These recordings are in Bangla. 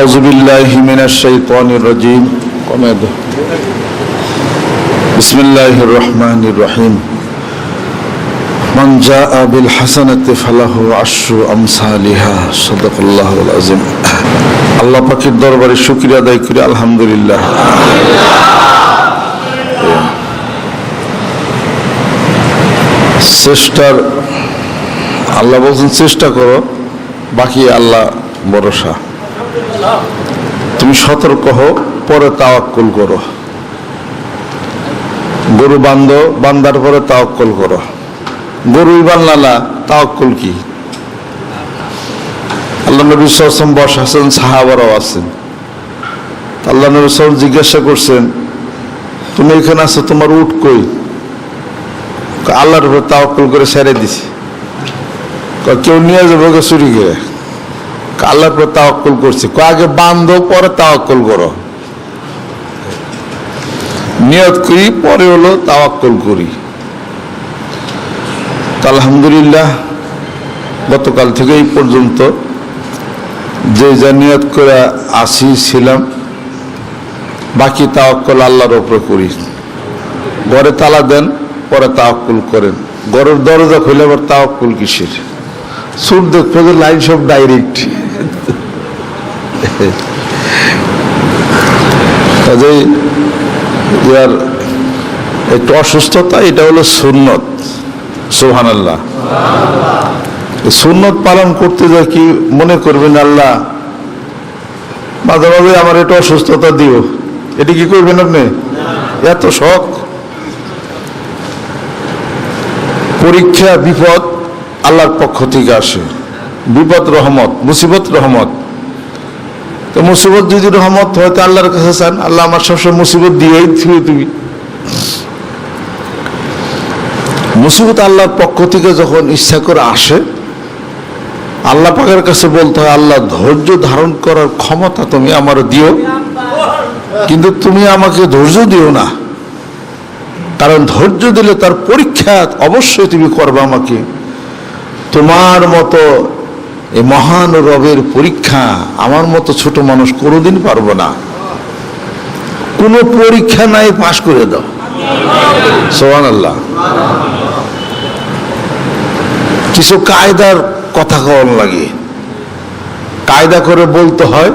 أعوذ بالله من الشيطان الرجيم قمد بسم الله الرحمن الرحيم من جاء بالحسنة فله عشر أمثالها صدق الله العظيم আল্লাহ পাখির দরবারে শুক্রিয়া আদায় করি আলহামদুলিল্লাহ চেষ্টার আল্লাহ বলছেন চেষ্টা করো বাকি আল্লাহ ভরসা তুমি সতর্ক হো পরে তাওয়াক্কুল করো। গরু বান্ধ বান্দার পরে তাওয়াক্কুল করো। গরুই বানলা না তাওয়াক্কুল কি? আল্লাহ নবী সাল্লাম বস আছেন সাহাবারাও আছেন। আল্লাহ নবী সাল্লাম জিজ্ঞাসা করছেন তুমি এখানে আছো তোমার উঠ কই? আল্লাহর উপর তাওয়াক্কুল করে ছেড়ে দিছি। কেউ নিয়ে যাব চুরি কয়, আল্লাহর উপর তাওয়াক্কুল করছি। আগে বান্ধব পরে তাওয়াক্কুল করো। নিয়ত করি, পরে হলো তাওয়াক্কুল করি। আলহামদুলিল্লাহ, গতকাল থেকে এই পর্যন্ত যে যা নিয়ত করে আসি ছিলাম, বাকি তাওয়াক্কুল আল্লাহর উপরে করি। ঘরে তালা দেন, পরে তাওয়াক্কুল করেন। ঘরের দরজা খুলে আবার তাওয়াক্কুল কিসের? সুর দেখবে লাইন সব ডাইরেক্ট কাজেই ইয়ার একটু অসুস্থতা, এটা হলো সুন্নত। সোহান আল্লাহ সুন্নত পালন করতে যায় কি মনে করবেন, আল্লাহ মাঝে মাঝে আমার একটু অসুস্থতা দিও। এটা কি করবেন আপনি? এত শখ। পরীক্ষা, বিপদ আল্লাহর পক্ষ থেকে আসে। বিপদ, রহমত, মুসিবত, রহমত। তো মুসিবত যদি রহমত হয়, তো আল্লাহর কাছে চান। আল্লাহ আমার সবসময় মুসিবত দিয়েই থিও তুমি। মুসিবত আল্লাহর পক্ষ থেকে যখন ইচ্ছা করে আসে, আল্লাহ পাকের কাছে বলতে হয়, আল্লাহ, ধৈর্য ধারণ করার ক্ষমতা তুমি আমার দিও। কিন্তু তুমি আমাকে ধৈর্য দিও না। কারণ ধৈর্য দিলে তার পরীক্ষা অবশ্যই তুমি করবে আমাকে। তোমার মতো এই মহান রবের পরীক্ষা আমার মতো ছোট মানুষ কোনোদিন পারব না। কোনো পরীক্ষা নাই, পাশ করে দাও। সোহান আল্লাহ কিছু কায়দার কথা কওয়ার লাগে। কায়দা করে বলতে হয়,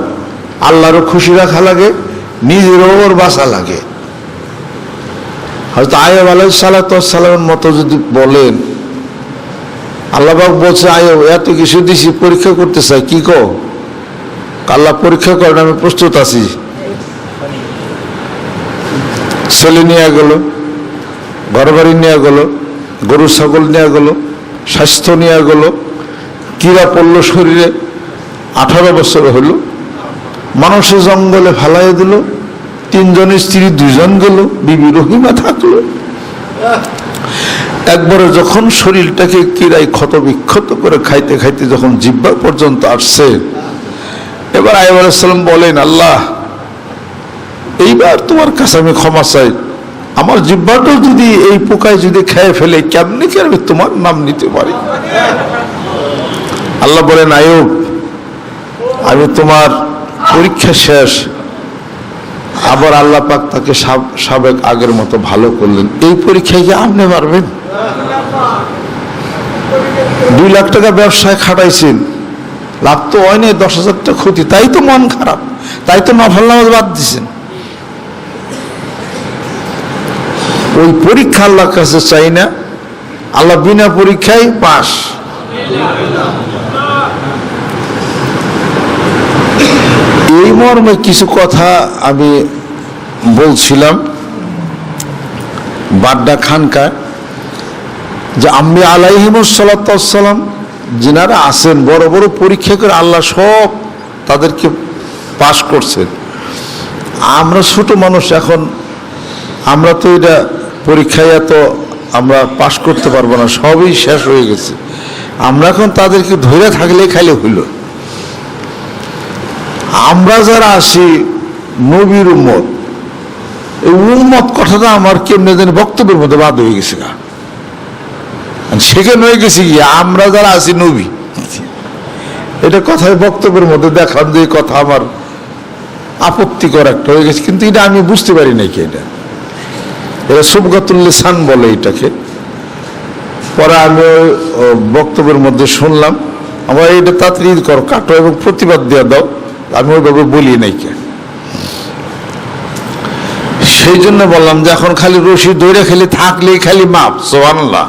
আল্লাহরও খুশি রাখা লাগে, নিজেরও ওর বাসা লাগে। হয়তো আয়ব আলাই সালাতামের মতো যদি বলেন আল্লাহবাক বলছে, আয়ো, এত কিছু দিছি, পরীক্ষা করতে চাই কি কো আল্লাহ পরীক্ষা করেন, আমি প্রস্তুত আছি। ছেলে নিয়ে গেল ঘর বাড়ি নিয়ে গেল, গরু, ছাগল নিয়ে গেল, স্বাস্থ্য নিয়ে গেল কিরা পড়ল শরীরে, আঠারো বছর হলো মানুষের জঙ্গলে ফালাই দিল, তিনজন স্ত্রী, দুজন গেল, বিবি রহিমা থাকল। একবারে যখন শরীরটাকে কিরাই ক্ষত বিক্ষত করে খাইতে খাইতে যখন জিব্বা পর্যন্ত আসছে, এবার আইব আলাইসাল্লাম বলেন, আল্লাহ, এইবার তোমার কাছে আমি ক্ষমা চাই। আমার জিব্বাটাও যদি এই পোকায় যদি খেয়ে ফেলে, কেমনি কি আমি তোমার নাম নিতে পারি? আল্লাহ বলেন আয়ুব আমি তোমার পরীক্ষা শেষ আবার আল্লাহ পাক তাকে সাব- সাবেক আগের মতো ভালো করলেন। এই পরীক্ষায় কি আপনি পারবেন দুই লাখ টাকা ব্যবসায় খাটাইছেন। লাভ তো হয় নাই, দশ হাজার টাকা ক্ষতি। তাই তো মন খারাপ। তাই তো নফল নামাজ বাদ দিছেন। ওই পরীক্ষা আল্লাহর কাছে চাই না। আল্লাহ বিনা পরীক্ষায় পাস। এই মর্মে কিছু কথা আমি বলছিলাম বাড্ডা খানকায় যে আম্বি আলাইহিমসাল্লাম যিনারা আছেন, বড় বড় পরীক্ষা করে আল্লাহ সব তাদেরকে পাশ করছেন আমরা ছোট মানুষ এখন, আমরা তো এটা পরীক্ষায় এত আমরা পাশ করতে পারব না, সবই শেষ হয়ে গেছে। আমরা এখন তাদেরকে ধরে থাকলে খাইলে হইল। আমরা যারা আসি নবীর উম্মত, এই উম্মত কথাটা আমার কেমনে জানি বক্তব্যের মধ্যে বাদ হয়ে গেছে গা। সেখানে হয়ে গেছি কি আমরা যারা আছি নবী, এটা কথায় বক্তব্যের মধ্যে দেখান যে কথা আমার আপত্তিকর একটা হয়ে গেছে, কিন্তু এটা আমি বুঝতে পারি নাই কি এটা। এটা সুবগাতুল্লিসান বলে এটাকে। পরে আমি বক্তব্যের মধ্যে শুনলাম, আমার এটা তাড়াতাড়ি করো, কাটো এবং প্রতিবাদ দেওয়া দাও। আমি ওইভাবে বলি নাই কে। সেই জন্য বললাম যে এখন খালি রশি দৌড়ে খালি থাকলেই খালি মাপ সোহান্লাহ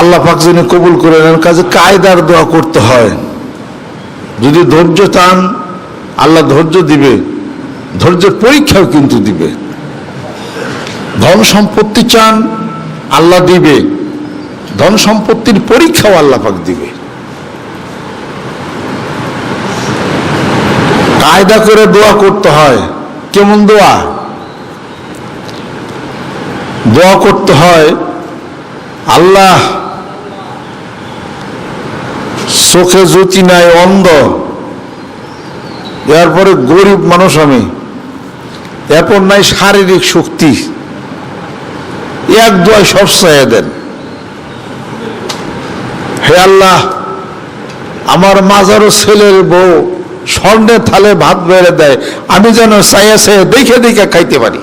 আল্লাহ পাক যিনি কবুল করে নেন, কাজে কায়দার দোয়া করতে হয়। যদি ধৈর্য চান আল্লাহ ধৈর্য দিবে, ধৈর্যের পরীক্ষাও কিন্তু দিবে। ধন সম্পত্তি চান, আল্লাহ দিবে। ধন সম্পত্তির পরীক্ষাও আল্লাহ পাক দিবে। কায়দা করে দোয়া করতে হয়। কেমন দোয়া? দোয়া করতে হয়, আল্লাহ চোখে জ্যোতি নাই, অন্ধ। এরপরে গরিব মানুষ আমি। এরপর নাই শারীরিক শক্তি। এক দোয়ায় সব চাইয়া দেন। হে আল্লাহ, আমার মাজারও ছেলের বউ স্বর্ণের থালে ভাত বেড়ে দেয়, আমি যেন চাইয়া চাইয়া দেখে দেখে খাইতে পারি।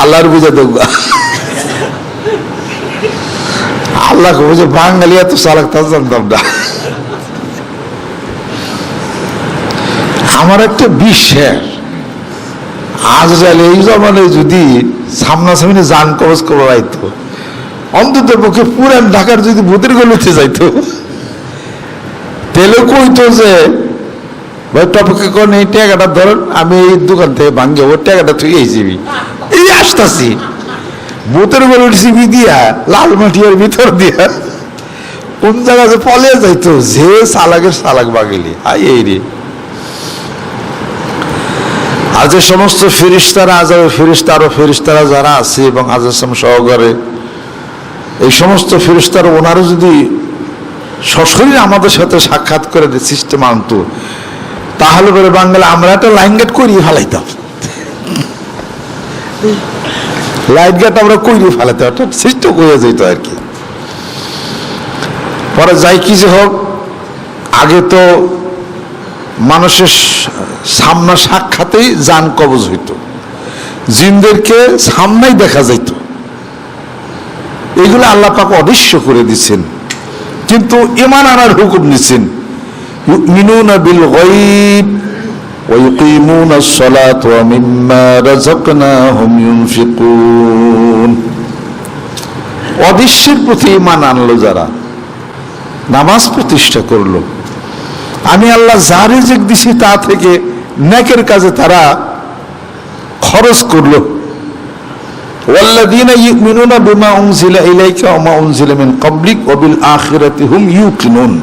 আল্লাহর বুঝে দেখব আল্লাহ বুঝে বাঙালি এত চালাক জানতাম না। আমার একটা বিশ্বাস আজরাল এই জমানায় যদি সামনাসামনি যান কবচ করাইতো, অন্তত পক্ষে পুরান ঢাকার যদি ভূতের গলিতে যাইতো। তেলে কইতো যে, ভাই, টপকে কোন এই টাকাটা ধরুন, আমি এই দোকান থেকে ভাঙ্গে ওর টাকাটা তুই এই যাবি এই আসতাছি। ভূতের গলির সিবি দিয়া, লাল মাটিয়ার ভিতর দিয়া, কোন জায়গা পলে যাইতো, যে সালাকের সালাক বাগিলি। আই, এই রে। যে সমস্ত ফেরিস্তারা আজাব ফেরিস্তা, আরও ফেরিস্তারা যারা আছে এবং আজাম সহকারে, এই সমস্ত ফিরিস্তার ওনারা যদি সশরীরে আমাদের সাথে সাক্ষাৎ করে সিস্টেম আনতো, তাহলে করে বাংলা আমরা একটা লাইন গেট করিয়ে ফেলাইতাম। লাইন গেট আমরা করিয়ে ফেলাইতাম, একটা সিস্টেম হয়ে যেত আর কি। পরে যাই কি যে হোক, আগে তো মানুষের সামনা সাক্ষাতেই যান কবজ হইত। জিনদেরকে সামনেই দেখা যাইত। এগুলো আল্লাহ পাক অদৃশ্য করে দিচ্ছেন। কিন্তু ইমান আনার হুকুম নিচ্ছেন ইউমিনুনা বিল গায়ব ويقيمون الصلاة ومما رزقناهم ينفقون অদৃশ্যের প্রতি ইমান আনলো যারা নামাজ প্রতিষ্ঠা করলো আমি আল্লাহ যা রিজিক দিছি তা থেকে নেকের কাজে তারা খরচ করলো والذين يؤمنون بما أنزل إليك وما أنزل من قبلك وبالآخرة هم يوقنون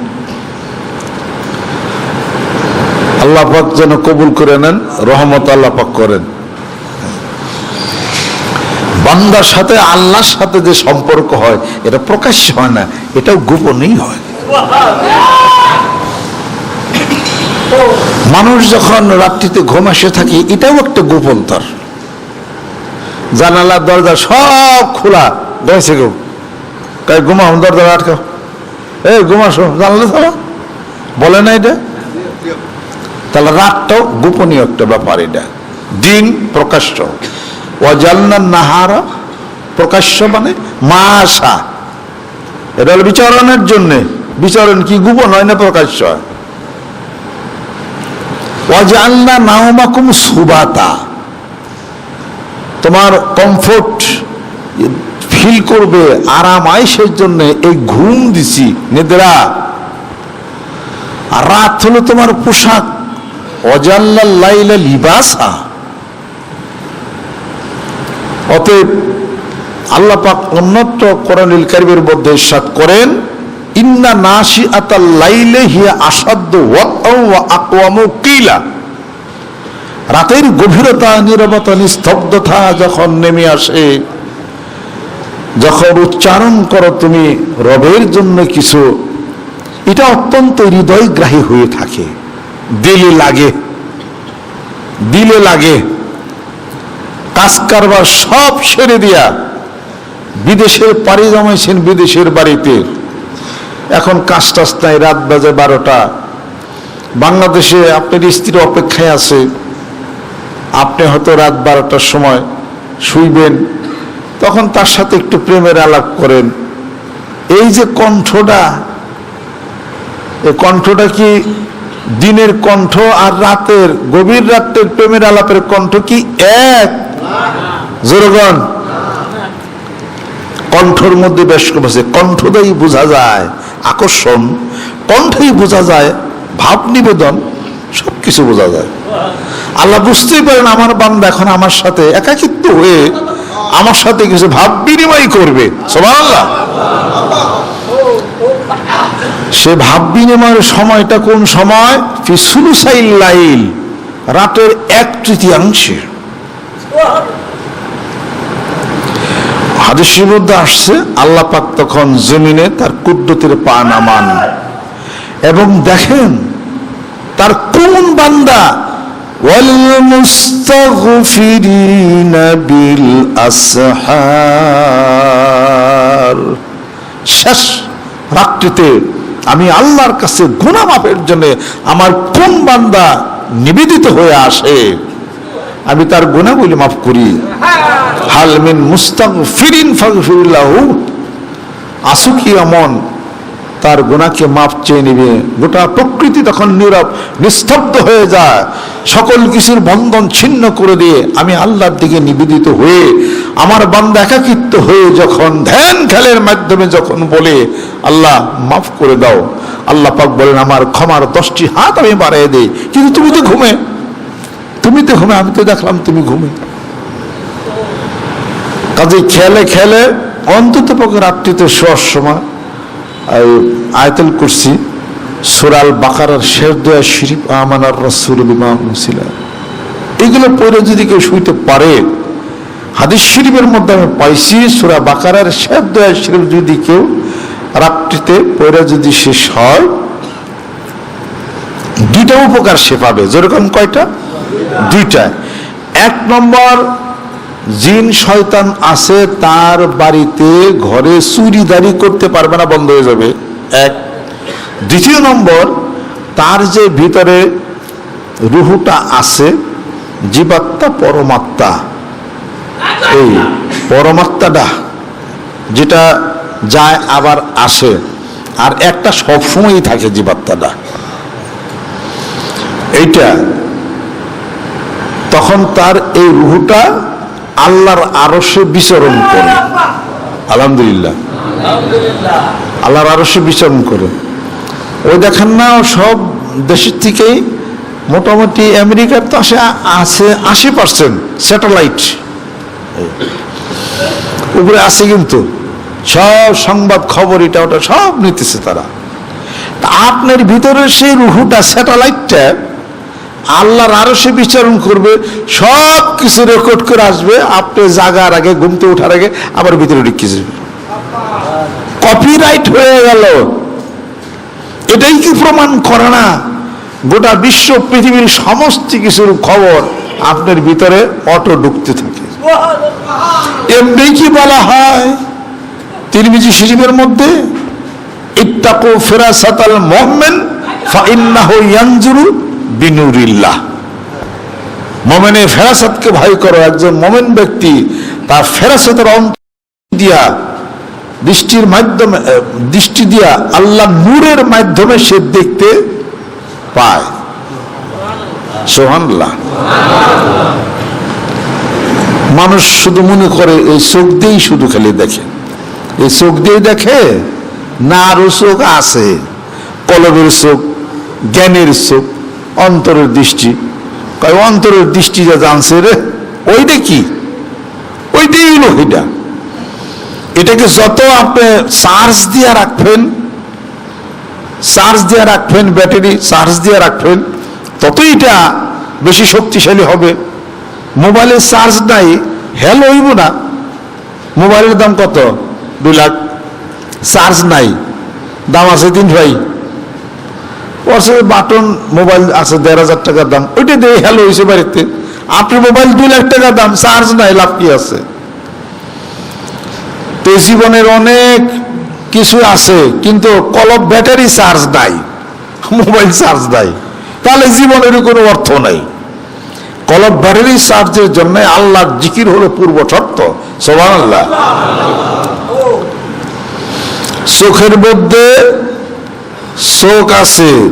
আল্লাহ পাক যেন কবুল করে নেন রহমত আল্লাহ পাক করেন বান্দার সাথে আল্লাহর সাথে যে সম্পর্ক হয় এটা প্রকাশ্য হয় না এটাও গোপনেই হয় মানুষ যখন রাত্রিতে ঘুম আসে থাকে এটাও একটা গোপন তার জানালার দরজা সব খোলা। রয়েছে গো তাই ঘুমাও দরজা আটকাও। এই, ঘুমাসো, জানলে তারা বলে না এটা? তাহলে রাতটাও গোপনীয় একটা ব্যাপার এটা। দিন প্রকাশ্য। অজালনার নাহারা, প্রকাশ্য মানে মাসা। এটা হলো বিচারণের জন্যে। বিচারণ কি, গোপন হয় না প্রকাশ্য হয়? অজালনা নাওমাকুম সুবাতা। তোমার কমফোর্ট ফিল করবে আরাম আয়েসের জন্য এই ঘুম দিছি। নিদ্রা। আর রাত হলো তোমার পোশাক। অজাল্লা লাইলা লিবাসা। অতএব আল্লাহ পাক অন্যত্র কোরআনুল কারিমের মধ্যে ইরশাদ করেন, ইন্না নাসি আতাল লাইলে হিয়া আসাদ্দ ওয়াতাও ওয়া আকওয়ামু কিলা। রাতের গভীরতা, নিরবতা, নিস্তব্ধতা যখন নেমে আসে, যখন উচ্চারণ করো তুমি রবের জন্য কিছু, এটা অত্যন্ত হৃদয়গ্রাহী হয়ে থাকে। দিলে লাগে দিলে লাগে। কাজ কারবার সব সেরে দিয়া বিদেশের পাড়ি জমাইছেন বিদেশের বাড়িতে। এখন কাজ টাজ নাই, রাত বাজে বারোটা। বাংলাদেশে আপনার স্ত্রী অপেক্ষায় আছে। আপনি হয়তো রাত বারোটার সময় শুইবেন, তখন তার সাথে একটু প্রেমের আলাপ করেন। এই যে কণ্ঠটা, এই কণ্ঠটা কি দিনের কণ্ঠ আর রাতের, গভীর রাতের প্রেমের আলাপের কণ্ঠ কি এক? জোরগণ কণ্ঠর মধ্যে বেশ আছে। কণ্ঠটাই বোঝা যায় আকর্ষণ, কণ্ঠই বোঝা যায় ভাব নিবেদন। সব কিছু বোঝা যায়। আল্লাহ বুঝতেই পারেন আমার বান্দা এখন আমার সাথে একাকিত্ব হয়ে আমার সাথে কিছু ভাব বিনিময় করবে। সে ভাব বিনিময়ের সময়টা কোন সময়? ফিসুলুসাইল লাইল, রাতের এক তৃতীয়াংশে। হাদিসের মধ্যে আসছে, আল্লাহ পাক তখন জমিনে তার কুদ্দতের পা নামান এবং দেখেন তার কোন বান্দা والمستغفرين بالأسحار শেষ রাত্রিতে আমি আল্লাহর কাছে গুনাহ মাপের জন্য আমার কোন বান্দা নিবেদিত হয়ে আসে আমি তার গুণাবলী মাফ করি হালমিন মুস্তাক ফিরিন ফাগফিরুল্লাহু আসু কি এমন তার গুণাকে মাপ চেয়ে নিবে। গোটা প্রকৃতি তখন নীরব, নিস্তব্ধ হয়ে যায়। সকল কিছুর বন্ধন ছিন্ন করে দিয়ে আমি আল্লাহর দিকে নিবেদিত হয়ে, আমার বান্দা একাকিত্ব হয়ে যখন ধ্যান খেলের মাধ্যমে যখন বলে, আল্লাহ, মাফ করে দাও। আল্লাহ পাক বলেন, আমার ক্ষমার দশটি হাত আমি বাড়িয়ে দিই। কিন্তু তুমি তো ঘুমে। তুমি তো ঘুমে, আমি তো দেখলাম তুমি ঘুমে। কাজে খেলে খেলে অন্তত পক্ষে রাত্রিতে শোয়ার সময় আয়তল করছি সুরাল বাকারার শের দোয়া শরীফ আমানার রসুল ছিল এগুলো পড়ে যদি কেউ শুইতে পারে, হাদিস শরীফের মধ্যে আমি পাইছি, সুরা বাকারার শের দোয়া শরীফ যদি কেউ রাত্রিতে পড়ে যদি শেষ হয়, দুইটা উপকার সে পাবে। যেরকম কয়টা? দুইটা। এক নম্বর জিন শয়তান আছে, তার বাড়িতে ঘরে চুরিদারি করতে পারবে না, বন্ধ হয়ে যাবে। এক। দ্বিতীয় নম্বর, তার যে ভিতরে রুহুটা আছে, জীবাত্মা পরমাত্মা। এই পরমাত্মাটা যেটা যায় আবার আসে, আর একটা সবসময়ই থাকে জীবাত্মাটা। এইটা, তখন তার এই রুহুটা আল্লাহর আরসে বিচরণ করে। আলহামদুলিল্লাহ। আল্লাহর আরসে বিচরণ করে। ওই দেখেন না সব দেশের থেকেই মোটামুটি আমেরিকার তো আসে, আছে আশি পার্সেন্ট স্যাটেলাইট উপরে আছে কিন্তু, সব সংবাদ খবর এটা ওটা সব নিতেছে তারা। আপনার ভিতরে সেই রুহুটা স্যাটেলাইটটা আল্লাহর আরও সে বিচারণ করবে, সব কিছু রেকর্ড করে আসবে, আপনি জাগার আগে, ঘুমতে ওঠার আগে আবার ভিতরে ঢুকিয়ে যাবে। কপিরাইট হয়ে গেল। এটাই কি প্রমাণ করে না? গোটা বিশ্ব পৃথিবীর সমস্ত কিছুর খবর আপনার ভিতরে অটো ঢুকতে থাকে। এমনি কি বলা হয়? তিরমিজি শরীফের মধ্যে, ইত্তাকু ফিরাসাতাল মুমিন, ফাইন্নাহু ইয়ানজুরু বিনুরিল্লাহ। মোমেনের ফেরাসাতকে ভয় করো, একজন মোমেন ব্যক্তি তার ফেরাসাতের অন্ত দিয়া দৃষ্টির মাধ্যমে দৃষ্টি দিয়া আল্লাহ নূরের মাধ্যমে সে দেখতে পায়। সোহানল্লাহ মানুষ শুধু মনে করে, এই চোখ দিয়েই শুধু খালি দেখে। এই চোখ দিয়ে দেখে না আরও চোখ আছে? কলবের চোখ, জ্ঞানের চোখ অন্তরের দৃষ্টি। কয় অন্তরের দৃষ্টি যা জানছে রে, ওইটা কি? ওইটাই হলো এটা এটাকে যত আপনি চার্জ দিয়ে রাখবেন, চার্জ দিয়ে রাখবেন ব্যাটারি, চার্জ দিয়ে রাখবেন, ততই এটা বেশি শক্তিশালী হবে। মোবাইলের চার্জ নাই, হেল হইব না। মোবাইলের দাম কত? দুই লাখ। চার্জ নাই। দাম আছে তিন ভাই। ওর বাটন মোবাইল আছে দেড় হাজার টাকার দাম। ওইটা দিয়ে হ্যালো হয়েছে বাড়িতে। আপনার মোবাইল দুই লাখ টাকার দাম চার্জ নাই লাভ কি আছে? তো জীবনের অনেক কিছু আছে কিন্তু কলব ব্যাটারি চার্জ নাই মোবাইল চার্জ নাই। তাহলে জীবনের কোনো অর্থ নাই। কলব ব্যাটারি চার্জের জন্য আল্লাহর জিকির হলো পূর্ব শর্ত। সোমান আল্লাহ চোখের মধ্যে চোখ আছে,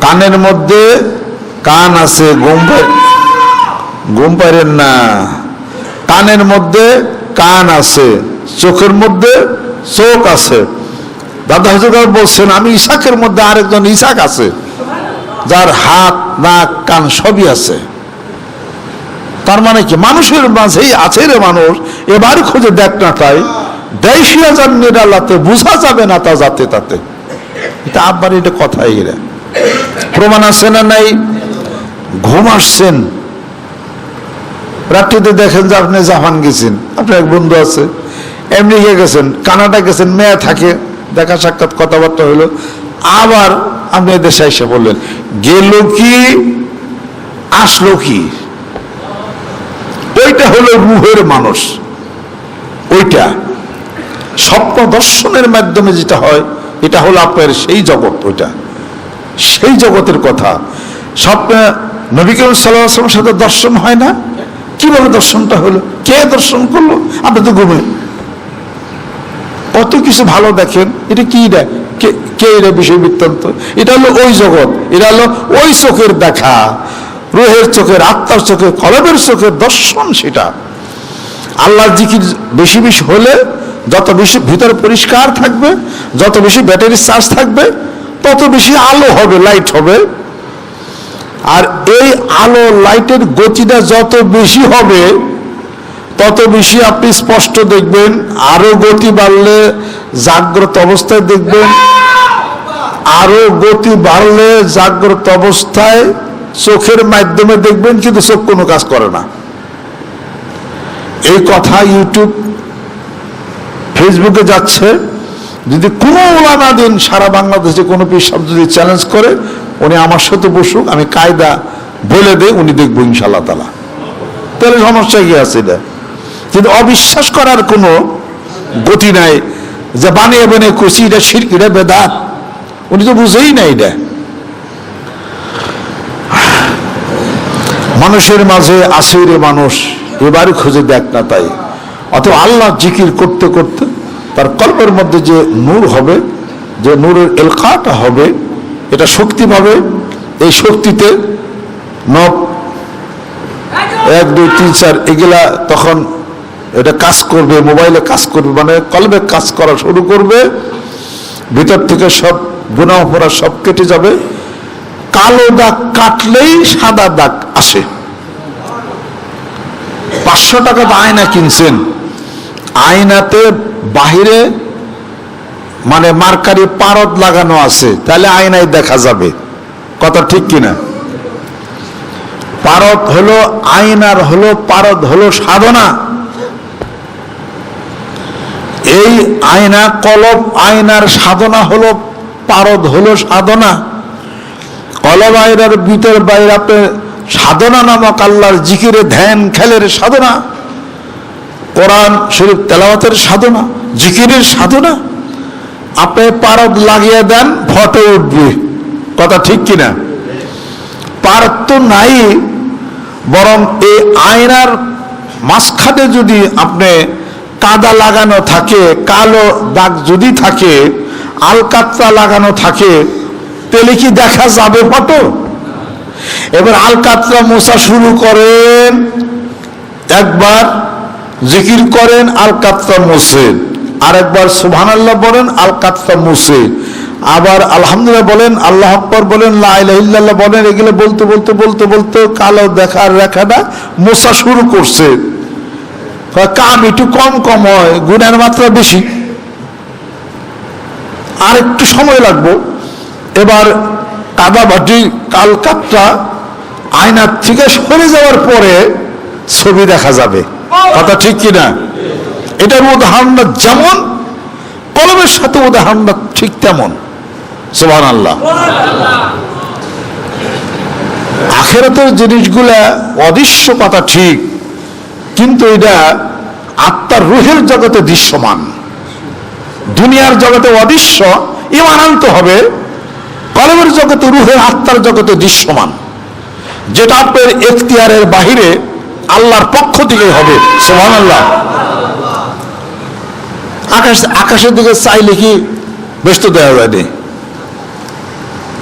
কানের মধ্যে কান আছে পা- ঘুম পারেন না। কানের মধ্যে কান আছে, চোখের মধ্যে চোখ আছে। দাদা হুজুর বলছেন, আমি ইসাকের মধ্যে আরেকজন ইসাক আছে, যার হাত, নাক, কান সবই আছে। তার মানে কি, মানুষের মাঝেই আছে রে মানুষ, এবার খুঁজে দেখ না তাই। দেশিয়া হাজার নিরালাতে বোঝা যাবে না তা যাতে তাতে। এটা আব্বার এটা কথাই এরা প্রমাণ আছে না নাই? ঘুম আসছেন। রাত্রিতে দেখেন যে আপনি জাপান গেছেন। আপনার এক বন্ধু আছে আমেরিকা গেছেন কানাডা গেছেন, মেয়ে থাকে, দেখা সাক্ষাৎ কথাবার্তা হইল আবার আপনি দেশে এসে বললেন, গেল কি? আসলো কি? ওইটা হলো রুহের মানুষ। ওইটা। স্বপ্ন দর্শনের মাধ্যমে যেটা হয় এটা হলো আপনার সেই জগৎ ওইটা। সেই জগতের কথা। স্বপ্নে নবী করিম সাথে দর্শন হয় না? কীভাবে দর্শনটা হলো? কে দর্শন করল? আপনি তো ঘুমে কত কিছু ভালো দেখেন, এটা কি দেয় কে এটা বিষয় বৃত্তান্ত? এটা হলো ওই জগৎ। এটা হলো ওই চোখের দেখা। রোহের চোখের, আত্মার চোখের, কলবের চোখের দর্শন সেটা। আল্লাহর জিকির বেশি বেশি হলে যত বেশি ভিতর পরিষ্কার থাকবে, যত বেশি ব্যাটারি চার্জ থাকবে, তত বেশি আলো হবে লাইট হবে। আর এই আলো লাইটের গতিটা যত বেশি হবে, তত বেশি আপনি স্পষ্ট দেখবেন, আরও গতি বাড়লে জাগ্রত অবস্থায় দেখবেন, আরও গতি বাড়লে জাগ্রত অবস্থায় চোখের মাধ্যমে দেখবেন, কিন্তু চোখ কোনো কাজ করে না। এই কথা ইউটিউব ফেসবুকে যাচ্ছে, যদি কোনো ওলামা দিন সারা বাংলাদেশে কোনো পিসাব যদি চ্যালেঞ্জ করে, উনি আমার সাথে বসুক, আমি কায়দা বলে দেই, উনি দেখব ইনশাল্লাহ তালা তাহলে সমস্যা কি আছে এটা? কিন্তু অবিশ্বাস করার কোনো গতি নাই, যে বানিয়ে বানিয়ে করছি, এটা শিরক এটা বেদাত? উনি তো বুঝেই না এটা। মানুষের মাঝে আছে রে মানুষ, এবারই খুঁজে দেখ না তাই। অত আল্লাহ জিকির করতে করতে তার কল্পের মধ্যে যে নূর হবে, যে নূরের এলকাটা হবে, এটা শক্তি পাবে। এই শক্তিতে নব এক, দুই, তিন, চার, এগুলা তখন এটা কাজ করবে, মোবাইলে কাজ করবে মানে কলবে কাজ করা শুরু করবে। ভিতর থেকে সব গুণা অপরাধ সব কেটে যাবে। কালো দাগ কাটলেই সাদা দাগ আসে। পাঁচশো টাকাতে আয়না কিনছেন। আয়নাতে বাহিরে মানে মার্কারি পারদ লাগানো আছে, তাহলে আয়নায় দেখা যাবে। কথা ঠিক কিনা? পারদ হলো আয়নার হলো পারদ হলো সাধনা। এই আয়না কলব আয়নার সাধনা হলো, পারদ হলো সাধনা। কলব আয়নার ভিতর বাইরে সাধনা নামক আল্লাহর জিকিরে ধ্যান খেলের সাধনা। কোরআন শরীফ তেলাওয়াতের সাধনা, জিকিরের সাধনা? আপনি পারদ লাগিয়ে দেন, ফটো উঠবে। কথা ঠিক কিনা? পারদ তো নাই, বরং এই আয়নার মাঝখানে যদি আপনি কাদা লাগানো থাকে, কালো দাগ যদি থাকে, আলকাত্রা লাগানো থাকে, তাহলে কি দেখা যাবে ফটো? এবার আলকাত্রা মোছা শুরু করেন, একবার জিকির করেন আলকাত্রা মোছেন আরেকবার সুবহানাল্লাহ বলেন আলকাত্রা মোছে আবার আলহামদুলিল্লাহ বলেন, আল্লাহ আকবর বলেন লাইল্লাহ বলেন, এগুলো বলতে বলতে বলতে বলতে কালো দেখার রেখাটা মোছা শুরু করছে। কাম একটু কম কম হয়, গুণের মাত্রা বেশি। আর একটু সময় লাগবো। এবার কাদা ভাটি কাল আয়নার থেকে সরে যাওয়ার পরে ছবি দেখা যাবে। কথা ঠিক কিনা? এটার উদাহরণটা যেমন, কলমের সাথে উদাহরণটা ঠিক তেমন। সোহান আল্লাহ আখেরাতের জিনিসগুলা অদৃশ্য কথা ঠিক, কিন্তু এটা আত্মার রুহের জগতে দৃশ্যমান। দুনিয়ার জগতে অদৃশ্য, ইমান আনতে হবে, কলমের জগতে, রুহের আত্মার জগতে দৃশ্যমান। যেটা আপনার এখতিয়ারের বাহিরে আল্লাহর পক্ষ থেকে হবে। সোহান আল্লাহ আকাশ, আকাশের দিকে চাইলে কি ব্যস্ত দেওয়া যায়নি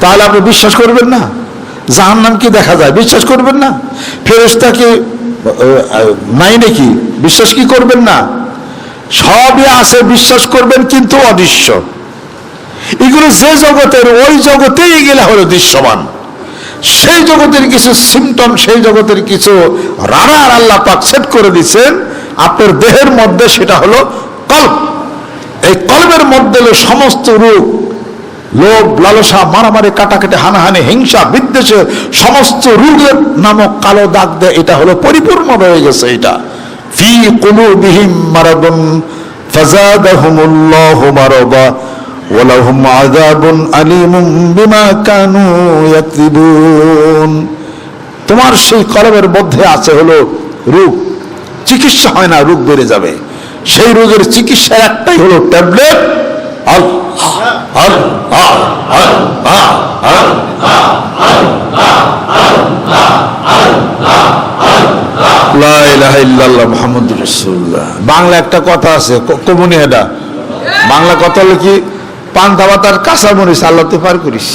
তাহলে আপনি বিশ্বাস করবেন না? জাহান নাম কি দেখা যায়? বিশ্বাস করবেন না? ফেরেস্তা কি নাই নাকি? বিশ্বাস কি করবেন না? সবই আছে, বিশ্বাস করবেন কিন্তু অদৃশ্য। এগুলো যে জগতের, ওই জগতেই এগুলা হলো দৃশ্যমান। সেই জগতের কিছু সিমটম সেই জগতের কিছু রানার আল্লাহ পাক সেট করে দিচ্ছেন আপনার দেহের মধ্যে সেটা হলো কল্প। এই কল্পের মধ্যে সমস্ত রূপ লোভ, লালসা, মারামারি, কাটাকাটি, হানাহানি, হিংসা বিদ্বেষের সমস্ত রোগের নামক কালো দাগ দেয় এটা হলো পরিপূর্ণ হয়ে গেছে এটা। ফি কুলুবিহিম মারাদুন, ফাজাদাহুমুল্লাহু মারাদা। ওয়ালাহুম আযাবুন আলীমুম বিমা কানু ইয়াকযিবুন তোমার সেই কলমের মধ্যে আছে হলো রোগ চিকিৎসা হয় না রোগ বেড়ে যাবে সেই রোগের চিকিৎসা একটাই হলো ট্যাবলেট আল্লাহ লা ইলাহা ইল্লাল্লাহ মুহাম্মাদুর রাসূলুল্লাহ বাংলা একটা কথা আছে কমুনি এটা বাংলা কথা হলো কি পান্তা ভাতার কাঁচা মরিচ আল্লাহ তুই পার করিস।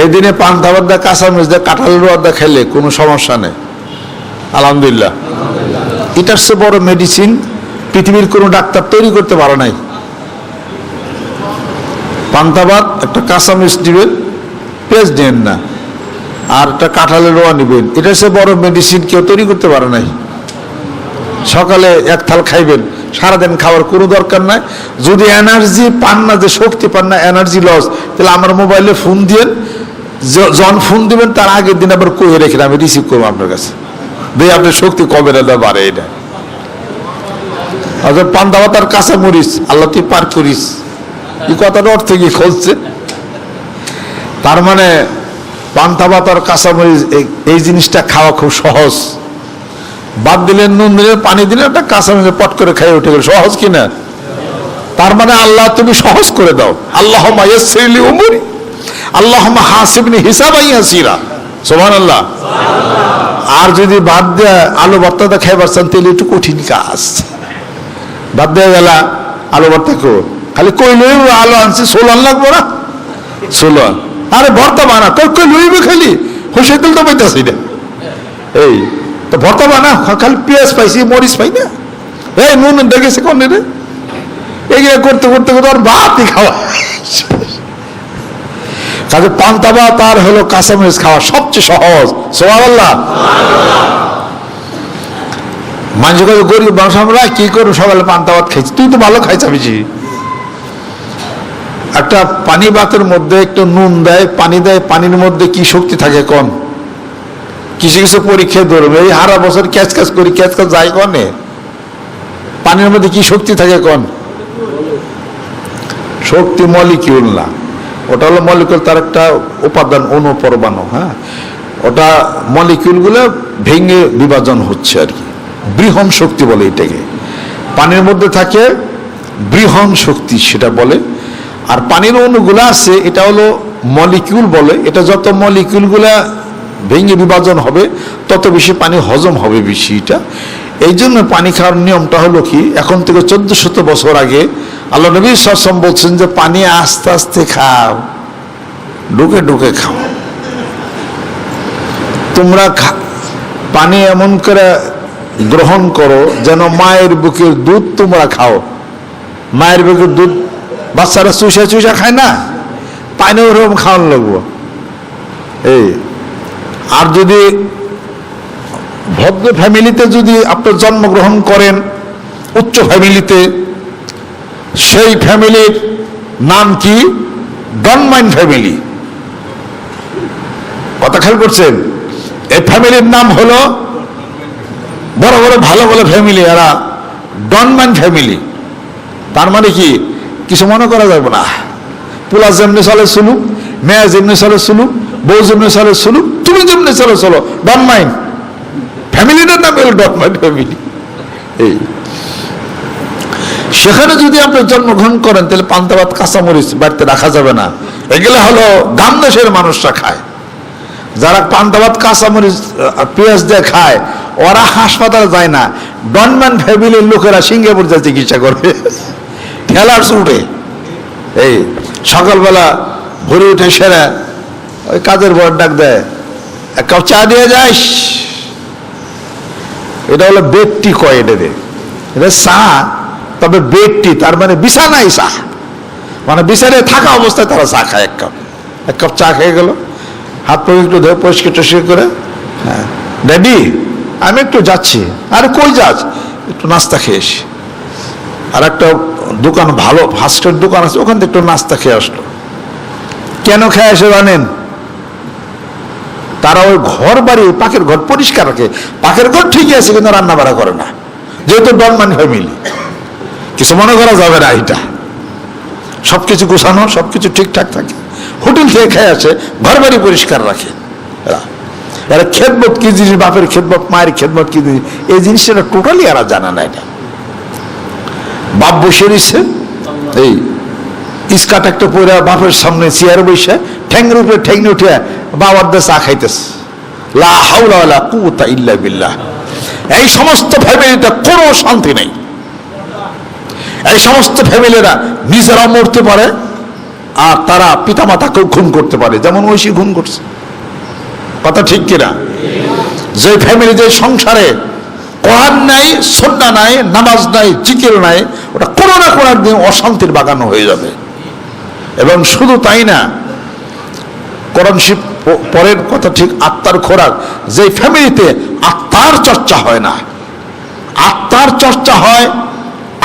এই দিনে পান্তা ভাতা কাঁচা মরিচ দিয়ে কাঁঠালের রোয়াদা খেলে কোনো সমস্যা নেই। আলহামদুলিল্লাহ। এটার চেয়ে বড় মেডিসিন পৃথিবীর কোনো ডাক্তার তৈরি করতে পারে নাই। পান্তাবাদ একটা কাঁচামরিচ দিবেন, পেঁয়াজ নেন না, আর একটা কাঁঠালের রোয়া নেবেন। এটা সে বড় মেডিসিন কেউ তৈরি করতে পারে নাই। সকালে এক থাল খাইবেন সারাদিন খাওয়ার কোনো দরকার নাই। যদি এনার্জি পান না, যে শক্তি পান না এনার্জি লস তাহলে আমার মোবাইলে ফোন দিয়েন। জন ফোন দিবেন, তার আগের দিন আবার কয়ে রেখে আমি রিসিভ করব আপনার কাছে। দিয়ে আপনার শক্তি কবে না বাড়ে এটা। অর্থাৎ পান্দাবা তার কাঁচা মরিস, আল্লাহ তুই পার করিস। এই কথাটা অর্থ কি খুঁজছে তার মানে পান্তা ভাতার কাঁচামরিচ এই জিনিসটা খাওয়া খুব সহজ। বাদ দিলেন নুন দিলেন পানি দিলেন একটা কাঁচামরিচ পট করে খাই উঠে গেল। সহজ কিনা তার মানে আল্লাহ তুমি সহজ করে দাও। আল্লাহ মাইয়াসিরলি উমরি আল্লাহ হাসিবনি হিসাবাই হাসিরা সোমান আল্লাহ আর যদি বাদ দেয় আলু ভর্তাটা খাইবার চান, তাহলে একটু কঠিন কাজ। বাদ দেওয়া গেল, আলু ভর্তা কো খালি কই লইব, আলু আনছি, সোলান লাগবো না? সোলান। আরে ভর্তা বানা, কই কই লইবে খালি? হোসে তেল তো পাইতেছি না। এই তো ভর্তা বানা খালি পেঁয়াজ পাইছি, মরিচ পাই না এই নুন দেখেছে কোন রে এগুলো করতে করতে করতে আর ভাতই খাওয়া কাজে পান্তা ভাত আর হলো কাঁচামরিচ খাওয়া সবচেয়ে সহজ। সোহাবাল্লাহ মানুষ কাছে গরিব মানুষ, আমরা কি করব? সকালে পান্তা ভাত খাইছি। তুই তো ভালো খাইছ বেশি। একটা পানি ভাতের মধ্যে একটু নুন দেয়, পানি দেয়, পানির মধ্যে কি শক্তি থাকে কন? কিছু কিছু পরীক্ষায় ধরবে এই হারা বছর ক্যাচ ক্যাচ করি, ক্যাচ ক্যাচ যায় কনে? পানির মধ্যে কি শক্তি থাকে কন? শক্তি মলিকিউল না। ওটা হলো মলিকিউল তার একটা উপাদান অনুপরমাণু হ্যাঁ? ওটা মলিকিউলগুলো ভেঙে বিভাজন হচ্ছে আর কি। বৃহন শক্তি বলে এটাকে। পানির মধ্যে থাকে বৃহন শক্তি সেটা বলে। আর পানির অণুগুলো আছে, এটা হলো মলিকিউল বলে। এটা যত মলিকিউলগুলা ভেঙে বিভাজন হবে, তত বেশি পানি হজম হবে বেশি এটা এই জন্য পানি খাওয়ার নিয়মটা হলো কি, এখন থেকে চোদ্দ শত বছর আগে আল্লাহ নবী সসম বলছেন যে, পানি আস্তে আস্তে খাও, ঢুকে ঢুকে খাও। তোমরা পানি এমন করে গ্রহণ করো যেন মায়ের বুকের দুধ তোমরা খাও। মায়ের বুকের দুধ, বাচ্চারা চুষা চুষা খায় না? পানি ওরকম খাওয়ান লাগবো। এই আর যদি ভদ্র ফ্যামিলিতে যদি আপনি জন্মগ্রহণ করেন, উচ্চ ফ্যামিলিতে, সেই ফ্যামিলির নাম কি? ডনমাইন ফ্যামিলি কথা খেয়াল করছেন? এই ফ্যামিলির নাম হলো বড় বড় ভালো ভালো ফ্যামিলি, এরা ডনম্যান ফ্যামিলি তার মানে কি? কিছু মনে করা যাবে না। পোলা যেমনি চলে চলুক মেয়া যেমনি চলে চলুক বউ যেমনি চলে চলুক তুমি যেমনি চলে চলো ডনমাইন ফ্যামিলিটার নাম হলো ডনমাইন ফ্যামিলি এই। সেখানে যদি আপনি জন্মগ্রহণ করেন, তাহলে পান্তাবাদ কাঁচামরিচ বাড়িতে রাখা যাবে না। এগুলো হলো গাম দেশের মানুষরা খায়। যারা পান্তাবাদ কাঁচামরিচ পেঁয়াজ দিয়ে খায়, ওরা হাসপাতালে যায় না। ডনম্যান ফ্যামিলির লোকেরা সিঙ্গাপুর যা চিকিৎসা করবে। ঠেলার উঠে এই, সকালবেলা ভরে উঠে সেরা ওই কাজের বর ডাক দেয়? এক কাপ চা দিয়ে যাস। এটা হলো বেডটি কয় এটা এটা চা, তবে বেডটি তার মানে বিছানাই চা। মানে বিছানায় থাকা অবস্থায় তারা চা খায় এক কাপ। এক কাপ চা খেয়ে গেল। হাত পা একটু ধরে পরিষ্কার টরিষ্কার করে হ্যাঁ। ড্যাডি, আমি একটু যাচ্ছি। আরে কই যাস? একটু নাস্তা খেয়ে আসি। আর একটা দোকান ভালো, ফাস্টের দোকান আছে, ওখান থেকে একটু নাস্তা খেয়ে আসলো। কেন খেয়ে আসে জানেন? তারা ওই ঘর বাড়ি পাকের ঘর পরিষ্কার রাখে। পাকের ঘর ঠিকই আছে, কিন্তু রান্না বাড়া করে না। যেহেতু ডনমান ফ্যামিলি। কিছু মনে করা যাবে না এটা। সব কিছু গোছানো সব কিছু ঠিকঠাক থাকে। হোটেল থেকে খেয়ে আসে, ঘর বাড়ি পরিষ্কার রাখে। এরা। এরা কি জিনিস? বাপের খেদমত, মায়ের খেদমত কি জিনিস? এই জিনিসটা টোটালি এরা জানে না এটা। বাপ বসে রয়েছে। এই, ইস্কাট একটা পরে বাপের সামনে চেয়ার বসে। ঠ্যাংের উপরে ঠ্যাং উঠে বাবার দিয়ে চা খাইতেছে। লা হাওলা কুওয়াতা ইল্লা বিল্লাহ। এই সমস্ত ফ্যামিলিতে কোনো শান্তি নেই। এই সমস্ত ফ্যামিলিরা নিজেরা মরতে পারে আর তারা পিতামাতাকেও খুন করতে পারে। যেমন ঐশী খুন করছে। কথা ঠিক কিনা? যে ফ্যামিলি, যে সংসারে কোরআন নাই সন্না নাই, নামাজ নাই, জিকির নাই, ওটা কোনো না কোনো একদিন অশান্তির বাগানো হয়ে যাবে। এবং শুধু তাই না কোরআন শিব পরের কথা ঠিক আত্মার খোরাক। যে ফ্যামিলিতে আত্মার চর্চা হয় না, আত্মার চর্চা হয়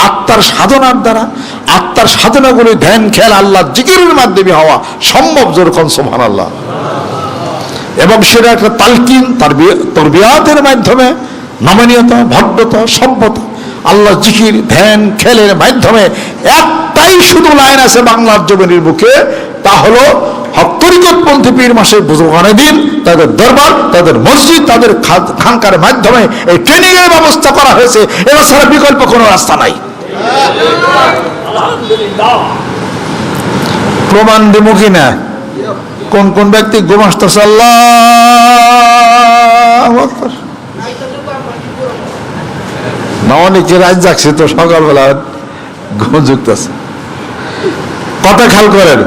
আত্মার সাধনার দ্বারা। আত্মার সাধনাগুলি ধ্যান, খেয়াল, আল্লাহ জিকিরের মাধ্যমে হওয়া সম্ভব যেরকম সোহান আল্লাহ এবং সেটা একটা তালকিন তার তরবিয়াতের মাধ্যমে, নমনীয়তা, ভদ্রতা, সভ্যতা। আল্লাহ জিকির, ধ্যান খেলের মাধ্যমে একটাই শুধু লাইন আছে বাংলার জমিনের বুকে, তা হলো হক্তরিকতপন্থী পীর মাসের বুজুগানে দিন, তাদের দরবার, তাদের মসজিদ, তাদের খানকার মাধ্যমে এই ট্রেনিং এর ব্যবস্থা করা হয়েছে। এরা ছাড়া বিকল্প কোনো রাস্তা নাই। প্রমাণ দেব কিনা? কোন কোন ব্যক্তি আকবার। না অনেকে রাত জাগছে তো সকালবেলা? ঘুম যুক্ত আছে কথা খেয়াল করেন।